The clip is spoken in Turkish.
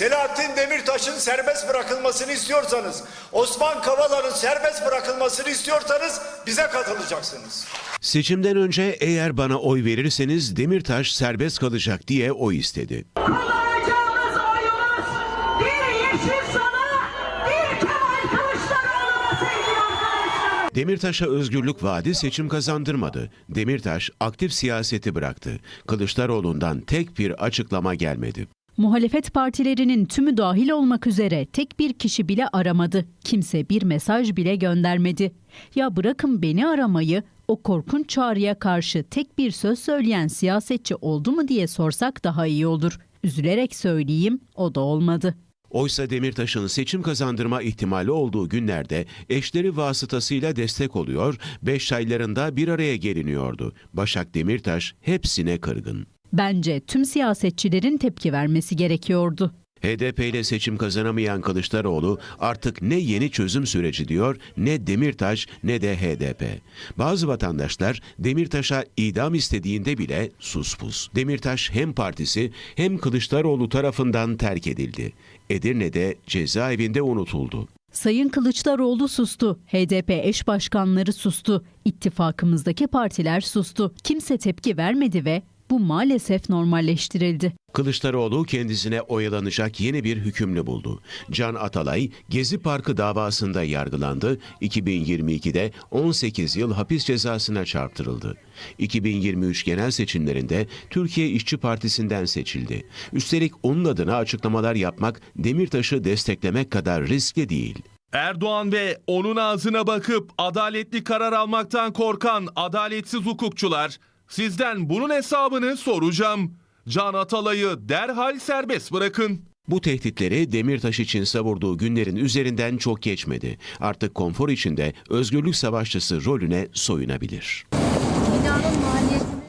Selahattin Demirtaş'ın serbest bırakılmasını istiyorsanız, Osman Kavala'nın serbest bırakılmasını istiyorsanız bize katılacaksınız. Seçimden önce eğer bana oy verirseniz Demirtaş serbest kalacak diye oy istedi. Kullanacağımız oyumuz bir yeşil sana, bir Kemal Kılıçdaroğlu'na sevgili arkadaşlar. Demirtaş'a özgürlük vaadi seçim kazandırmadı. Demirtaş aktif siyaseti bıraktı. Kılıçdaroğlu'ndan tek bir açıklama gelmedi. Muhalefet partilerinin tümü dahil olmak üzere tek bir kişi bile aramadı. Kimse bir mesaj bile göndermedi. Ya bırakın beni aramayı, o korkunç çağrıya karşı tek bir söz söyleyen siyasetçi oldu mu diye sorsak daha iyi olur. Üzülerek söyleyeyim, o da olmadı. Oysa Demirtaş'ın seçim kazandırma ihtimali olduğu günlerde eşleri vasıtasıyla destek oluyor, beş aylarında bir araya geliniyordu. Başak Demirtaş hepsine kırgın. Bence tüm siyasetçilerin tepki vermesi gerekiyordu. HDP ile seçim kazanamayan Kılıçdaroğlu artık ne yeni çözüm süreci diyor ne Demirtaş ne de HDP. Bazı vatandaşlar Demirtaş'a idam istediğinde bile suspus. Demirtaş hem partisi hem Kılıçdaroğlu tarafından terk edildi. Edirne'de cezaevinde unutuldu. Sayın Kılıçdaroğlu sustu, HDP eş başkanları sustu, ittifakımızdaki partiler sustu. Kimse tepki vermedi ve bu maalesef normalleştirildi. Kılıçdaroğlu kendisine oyalanacak yeni bir hükümlü buldu. Can Atalay Gezi Parkı davasında yargılandı. 2022'de 18 yıl hapis cezasına çarptırıldı. 2023 genel seçimlerinde Türkiye İşçi Partisi'nden seçildi. Üstelik onun adına açıklamalar yapmak Demirtaş'ı desteklemek kadar riskli değil. Erdoğan ve onun ağzına bakıp adaletli karar almaktan korkan adaletsiz hukukçular sizden bunun hesabını soracağım. Can Atalay'ı derhal serbest bırakın. Bu tehditleri Demirtaş için savurduğu günlerin üzerinden çok geçmedi. Artık konfor içinde özgürlük savaşçısı rolüne soyunabilir. Binanın maliyeti